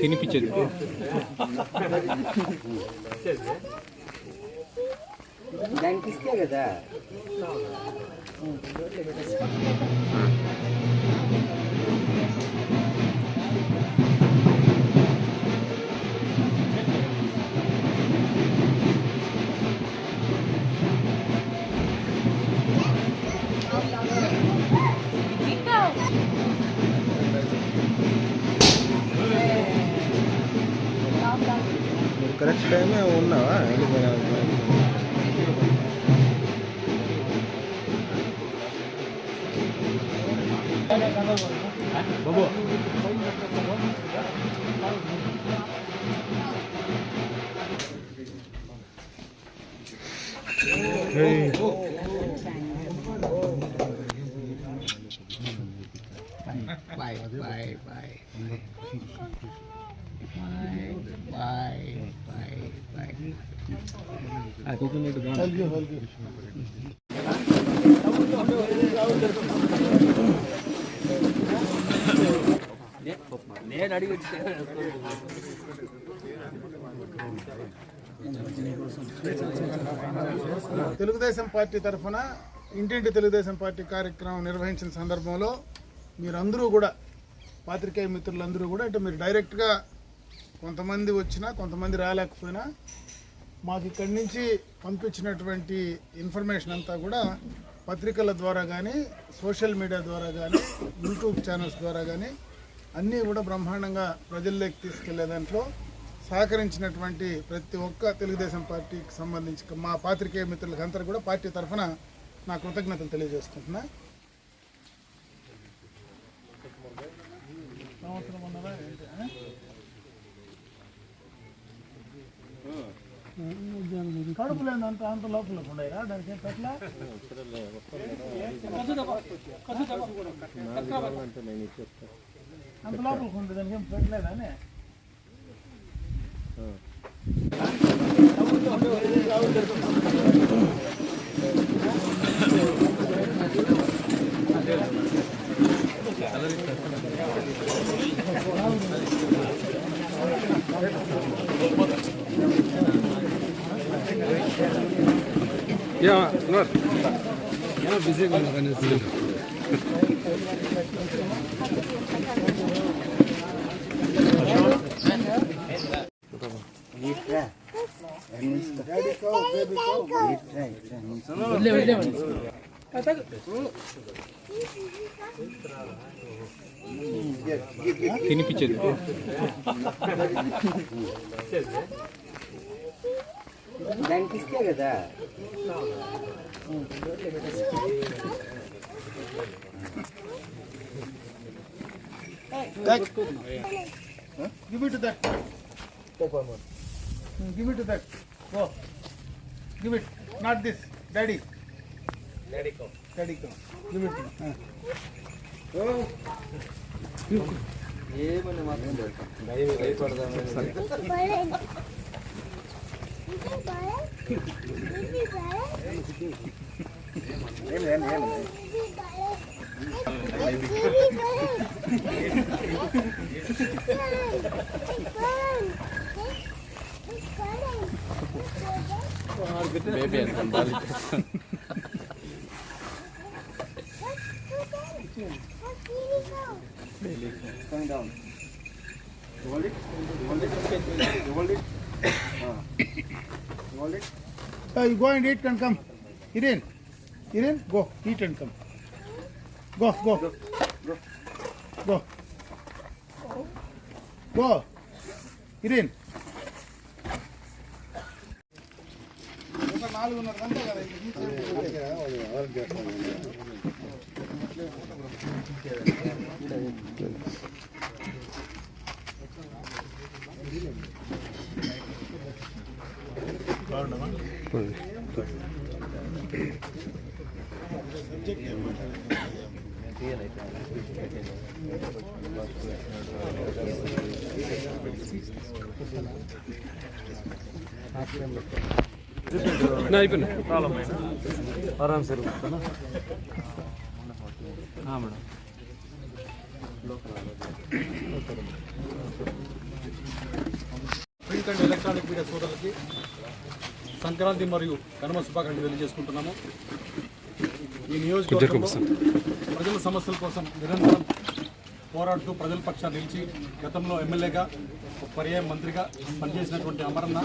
괜히 삐쳐도 돼. 난 비슷해 그다. Go! టైమే ఉన్నావా వెళ్ళిపోయినావా? Bye నేను అడిగి తెలుగుదేశం పార్టీ తరఫున ఇంటింటి తెలుగుదేశం పార్టీ కార్యక్రమం నిర్వహించిన సందర్భంలో మీరందరూ కూడా పాత్రికేయ మిత్రులందరూ కూడా అంటే మీరు డైరెక్ట్గా కొంతమంది వచ్చినా కొంతమంది రాలేకపోయినా మాకు ఇక్కడి నుంచి పంపించినటువంటి ఇన్ఫర్మేషన్ అంతా కూడా పత్రికల ద్వారా కానీ సోషల్ మీడియా ద్వారా కానీ యూట్యూబ్ ఛానల్స్ ద్వారా కానీ అన్నీ కూడా బ్రహ్మాండంగా ప్రజల్లోకి తీసుకెళ్ళే దాంట్లో సహకరించినటువంటి ప్రతి ఒక్క తెలుగుదేశం పార్టీకి సంబంధించి మా పాత్రికేయ మిత్రులకి అందరూ కూడా పార్టీ తరఫున నా కృతజ్ఞతలు తెలియజేసుకుంటున్నా. సంవత్సరం ఉన్నదా ఏంటి, ఆ? కడుపు లేదు అంత అంత లోపల ఉండేరా దానికి ఏం పెట్టలా అంత లోపలికి ఉంది దానికి ఏం పెట్టలేదా అని? ఇట్రా డాడీ కౌ, బేబీ కౌ. ఇట్రా ఇట్రా తినిపించేది దానికి ఇస్తే కదా That. Huh? Give it to that. Take one more. Give it to that. Go. Give it. Not this. Daddy. Daddy come. Daddy come. Give it to me. Huh. Go. ఏమన్నా మాత్రం baby ಅಂತ Going down. Hold it. Hold it. Hold it. Ah. Hold it. Uh, you go and eat and come. Irin. Irin, go. Eat and come. Go, go. Go. Go. Go. Irin. ఒక నాలుగున్నర గంటలు కదా ఇది ఆరామ్ sir madam. Print and electronic media సోదరులకి సంక్రాంతి మరియు కనుమ శుభాకాంక్షలు తెలియజేసుకుంటున్నాము. ఈ నియోజకవర్గంలో ప్రజల సమస్యల కోసం నిరంతరం పోరాడుతూ ప్రజల పక్షాన్ని నిలిచి గతంలో ఎమ్మెల్యేగా ఒక పర్యాయ మంత్రిగా పనిచేసినటువంటి అమరన్న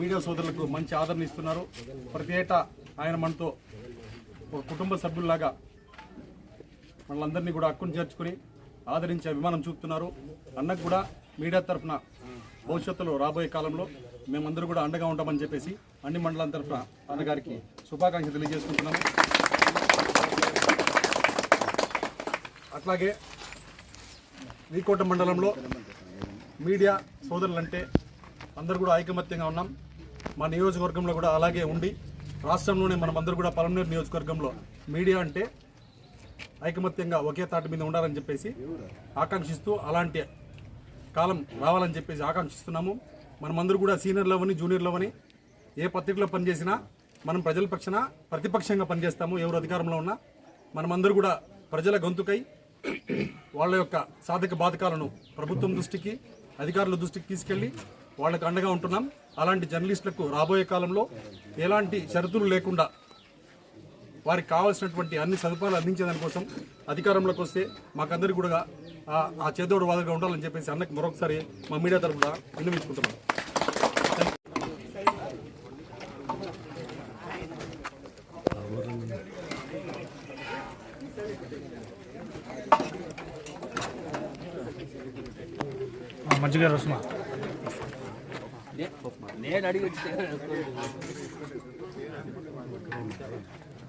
మీడియా సోదరులకు మంచి ఆదరణ ఇస్తున్నారు. ప్రతి ఏటా ఆయన మనతో ఒక కుటుంబ సభ్యుల్లాగా వాళ్ళందరినీ కూడా హక్కును చేర్చుకుని ఆదరించి అభిమానం చూపుతున్నారు. అన్నకు కూడా మీడియా తరఫున భవిష్యత్తులో రాబోయే కాలంలో మేమందరూ కూడా అండగా ఉంటామని చెప్పేసి అన్ని మండలం తరఫున అన్నగారికి శుభాకాంక్షలు తెలియజేసుకుంటున్నాము. అట్లాగే నీకోట మండలంలో మీడియా సోదరులంటే అందరూ కూడా ఐకమత్యంగా ఉన్నాం. మా నియోజకవర్గంలో కూడా అలాగే ఉండి రాష్ట్రంలోనే మనం అందరూ కూడా పలమనేరు నియోజకవర్గంలో మీడియా అంటే ఐకమత్యంగా ఒకే తాటి మీద ఉండాలని చెప్పేసి ఆకాంక్షిస్తూ అలాంటి కాలం రావాలని చెప్పేసి ఆకాంక్షిస్తున్నాము. మనమందరూ కూడా సీనియర్లు అవని జూనియర్లు అవని ఏ పత్రికలో పనిచేసినా మనం ప్రజల పక్షాన ప్రతిపక్షంగా పనిచేస్తాము ఎవరు అధికారంలో ఉన్నా మనమందరూ కూడా ప్రజల గొంతుకై వాళ్ళ యొక్క సాధక బాధకాలను ప్రభుత్వం దృష్టికి అధికారుల దృష్టికి తీసుకెళ్ళి వాళ్ళకు అండగా ఉంటున్నాం. అలాంటి జర్నలిస్టులకు రాబోయే కాలంలో ఎలాంటి షరతులు లేకుండా వారికి కావాల్సినటువంటి అన్ని సదుపాయాలు అందించే దానికోసం అధికారంలోకి వస్తే మాకందరికీ కూడా ఆ- ఆ చేదోడు వాదగా ఉండాలని చెప్పేసి అన్నకి మరొకసారి మా మీడియా తరఫున విన్నవించుకుంటున్నాం. మజ్జిగ రసమా నేను అడిగి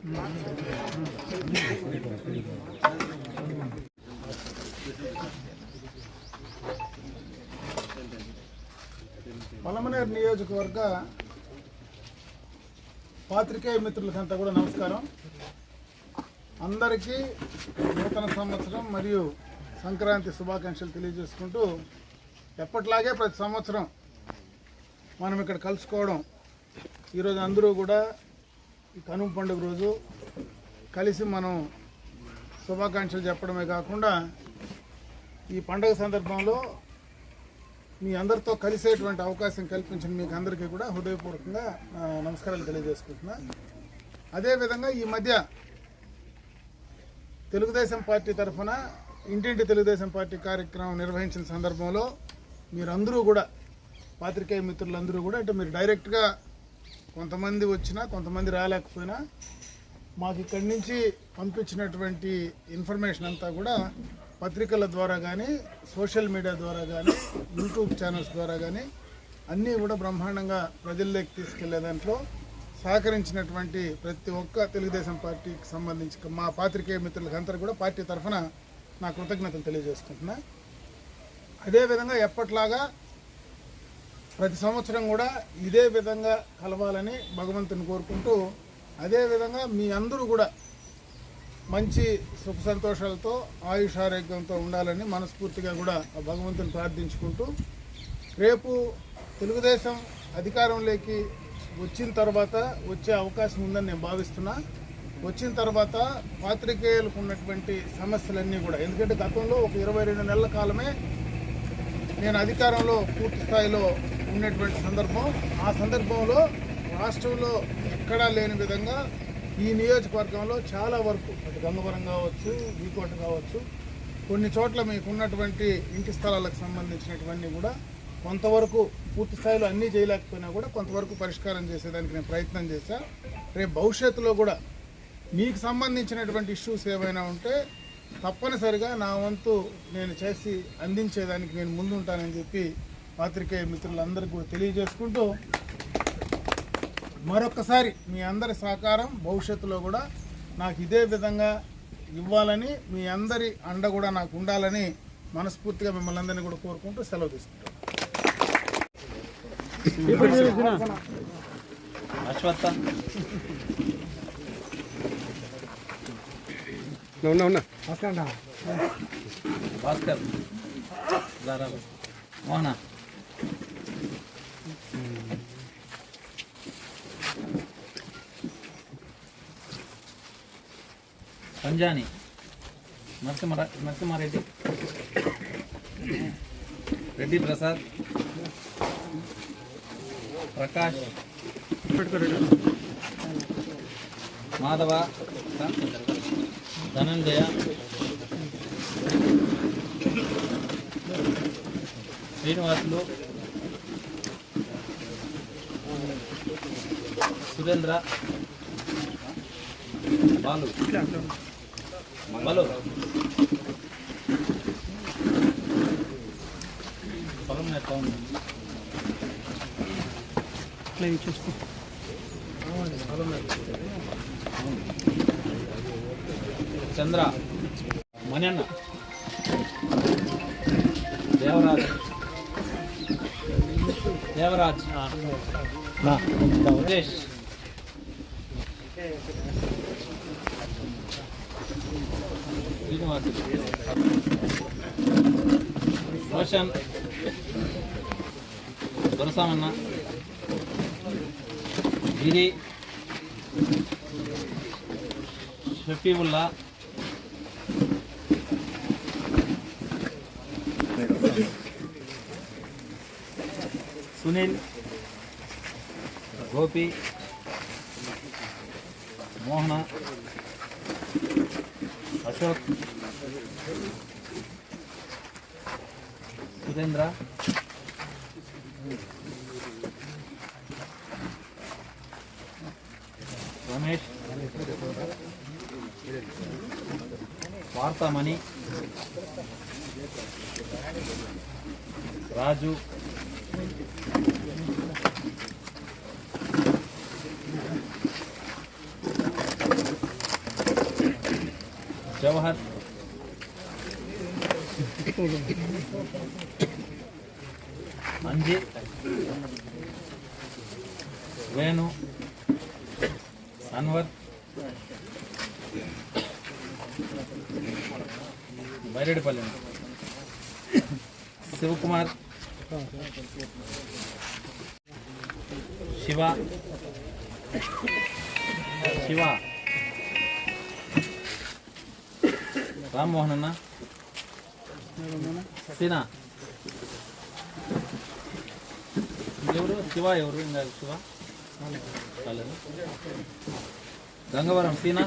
పలమనేరు నియోజకవర్గ పాత్రికేయ మిత్రులకంతా కూడా నమస్కారం. అందరికీ నూతన సంవత్సరం మరియు సంక్రాంతి శుభాకాంక్షలు తెలియజేసుకుంటూ ఎప్పట్లాగే ప్రతి సంవత్సరం మనం ఇక్కడ కలుసుకోవడం. ఈరోజు అందరూ కూడా ఈ కనుమ పండుగ రోజు కలిసి మనం శుభాకాంక్షలు చెప్పడమే కాకుండా ఈ పండుగ సందర్భంలో మీ అందరితో కలిసేటువంటి అవకాశం కల్పించిన మీకు అందరికీ కూడా హృదయపూర్వకంగా నమస్కారాలు తెలియజేసుకుంటున్నా. అదేవిధంగా ఈ మధ్య తెలుగుదేశం పార్టీ తరఫున ఇంటింటి తెలుగుదేశం పార్టీ కార్యక్రమం నిర్వహించిన సందర్భంలో మీరందరూ కూడా పాత్రికేయ మిత్రులందరూ కూడా అంటే మీరు డైరెక్ట్గా కొంతమంది వచ్చినా కొంతమంది రాలేకపోయినా మాకు ఇక్కడి నుంచి పంపించినటువంటి ఇన్ఫర్మేషన్ అంతా కూడా పత్రికల ద్వారా కానీ సోషల్ మీడియా ద్వారా కానీ యూట్యూబ్ ఛానల్స్ ద్వారా కానీ అన్నీ కూడా బ్రహ్మాండంగా ప్రజల్లోకి తీసుకెళ్ళే దాంట్లో సహకరించినటువంటి ప్రతి ఒక్క తెలుగుదేశం పార్టీకి సంబంధించి మా పాత్రికేయ మిత్రులకు అందరూ కూడా పార్టీ తరఫున నా కృతజ్ఞతలు తెలియజేసుకుంటున్నా. అదేవిధంగా ఎప్పట్లాగా ప్రతి సంవత్సరం కూడా ఇదే విధంగా కలవాలని భగవంతుని కోరుకుంటూ అదేవిధంగా మీ అందరూ కూడా మంచి సుఖ సంతోషాలతో ఆయుష్ ఆరోగ్యంతో ఉండాలని మనస్ఫూర్తిగా కూడా భగవంతుని ప్రార్థించుకుంటూ రేపు తెలుగుదేశం అధికారంలోకి వచ్చిన తర్వాత వచ్చే అవకాశం ఉందని నేను భావిస్తున్నా. వచ్చిన తర్వాత పాత్రికేయులకు ఉన్నటువంటి సమస్యలన్నీ కూడా ఎందుకంటే గతంలో ఒక ఇరవై రెండు నెలల కాలమే నేను అధికారంలో పూర్తి స్థాయిలో ఉన్నటువంటి సందర్భం ఆ సందర్భంలో రాష్ట్రంలో ఎక్కడా లేని విధంగా ఈ నియోజకవర్గంలో చాలా వరకు అటు గంగవరం కావచ్చు వీకోట కావచ్చు కొన్ని చోట్ల మీకు ఉన్నటువంటి ఇంటి స్థలాలకు సంబంధించినటువంటి కూడా కొంతవరకు పూర్తి స్థాయిలో అన్నీ చేయలేకపోయినా కూడా కొంతవరకు పరిష్కారం చేసేదానికి నేను ప్రయత్నం చేశా. రేపు భవిష్యత్తులో కూడా మీకు సంబంధించినటువంటి ఇష్యూస్ ఏమైనా ఉంటే తప్పనిసరిగా నా వంతు నేను చేసి అందించేదానికి నేను ముందుంటానని చెప్పి పాత్రికేయ మిత్రులందరికీ కూడా తెలియజేసుకుంటూ మరొకసారి మీ అందరి సహకారం భవిష్యత్తులో కూడా నాకు ఇదే విధంగా ఇవ్వాలని మీ అందరి అండ కూడా నాకు ఉండాలని మనస్ఫూర్తిగా మిమ్మల్ని అందరినీ కూడా కోరుకుంటూ సెలవు తీసుకుంటాం అశ్వత్థ. ఉన్నా ఉన్నా భాస్కర్ మోహన. పంజాని నరసింహ నరసింహారెడ్డి. రెడ్డి ప్రసాద్. ప్రకాష్. మాధవ. ధనంజయ. శ్రీనివాసులు. సురేంద్ర. బాలు బాలు. పొలం ఉంది చంద్ర మణ్యన్న దేవరాజ్ దేవరాజ్ ఉదేశ్ రోషన్ దొరసామన్న గిరి షఫీవుల్లా సునీల్ గోపి మోహన అశోక్ सुरेंद्रा रमेश वार्तामणि राजू जवाहर ಮಂಜಿ. ವೇಣು. ಅನ್ವರ್. ಬೈರೆಡ್ಡಿಪಲ್ಲಿ ಶಿವಕುಮಾರ್. ಶಿವ. ಶಿವ. ರಾಮಮೋಹನಣ್ಣ. సీనా? ఎవరు? శివ ఎవరు? ఇంకా శివ? కాలేదు? గంగవరం సీనా?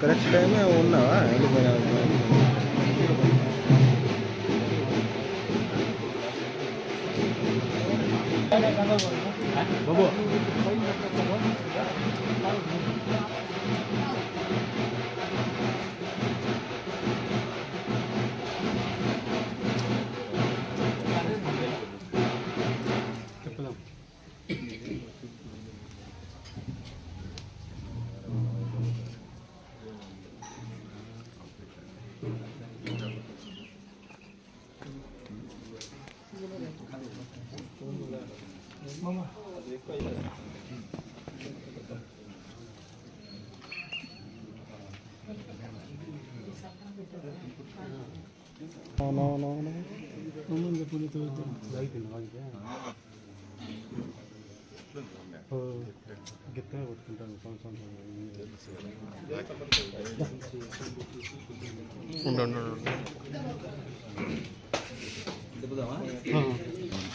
కరెక్ట్ టైమే ఉన్నావా వెళ్ళిపోయినా బాబు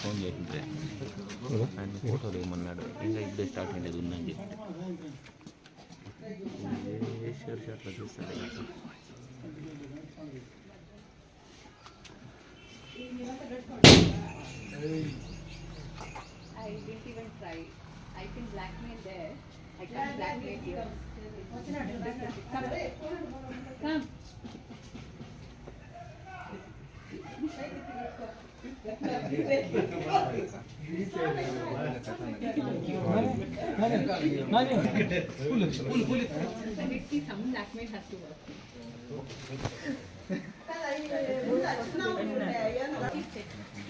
ఫోన్ చేసింటే ఆయన ఫోటో దిగమన్నాడు ఇంకా ఇప్పుడే స్టార్ట్ అయ్యేది ఉందని చెప్తే ఏ షర్ట్ షర్ట్లో చూస్తాడు I didn't even try. I can blackmail there. I can blackmail here. Come. Come. Definitely some blackmail has to work.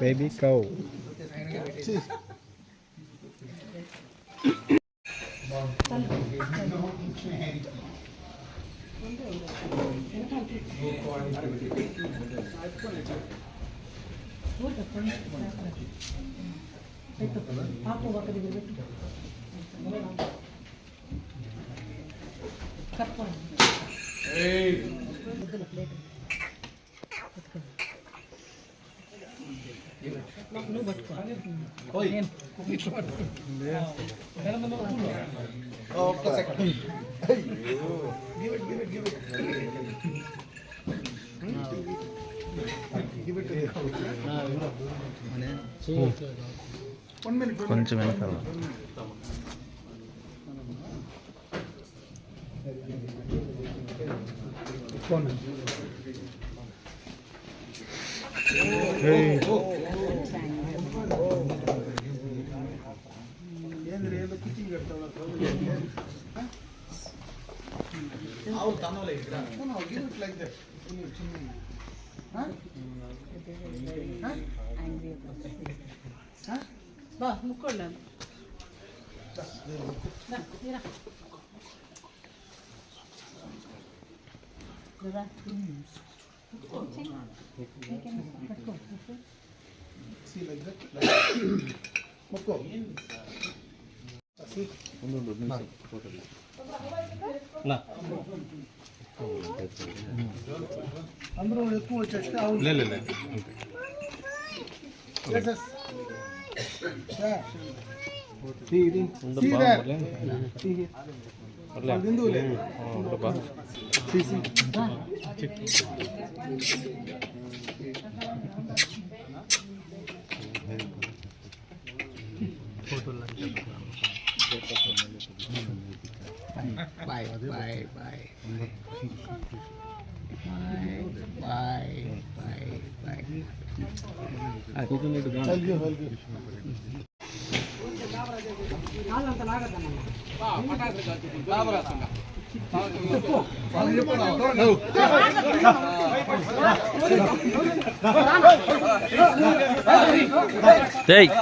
baby cow. ಕರ್ಕೊಂಡು 건지면 가 Gracias. See like that. ముక్కో ఉండు ఫోటో నా అందరూ ఎక్కువ వచ్చేస్తే అవును లే vai, vai, vai. Vai, vai, ah, vai, vai. Aqui no meio do gano. Valeu, valeu. Take.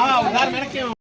అవునా